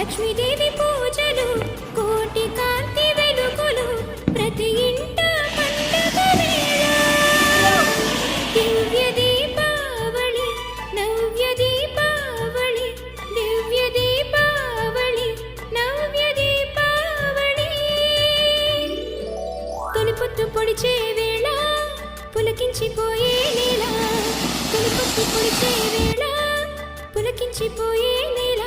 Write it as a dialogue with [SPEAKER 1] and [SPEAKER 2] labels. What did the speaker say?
[SPEAKER 1] లక్ష్మీదేవి పూజలు కోటి కాంతి వెలుగులు ప్రతి ఇంట దివ్య దీపావళి నవ్య దీపావళి దివ్య దీపావళి నవ్య దీపావళి. తొలిపొత్తు పొడిచే వేళ పులకించిపోయే నేల. తొలిపొత్తు పొడిచే వేళ పులకించిపోయే నేల.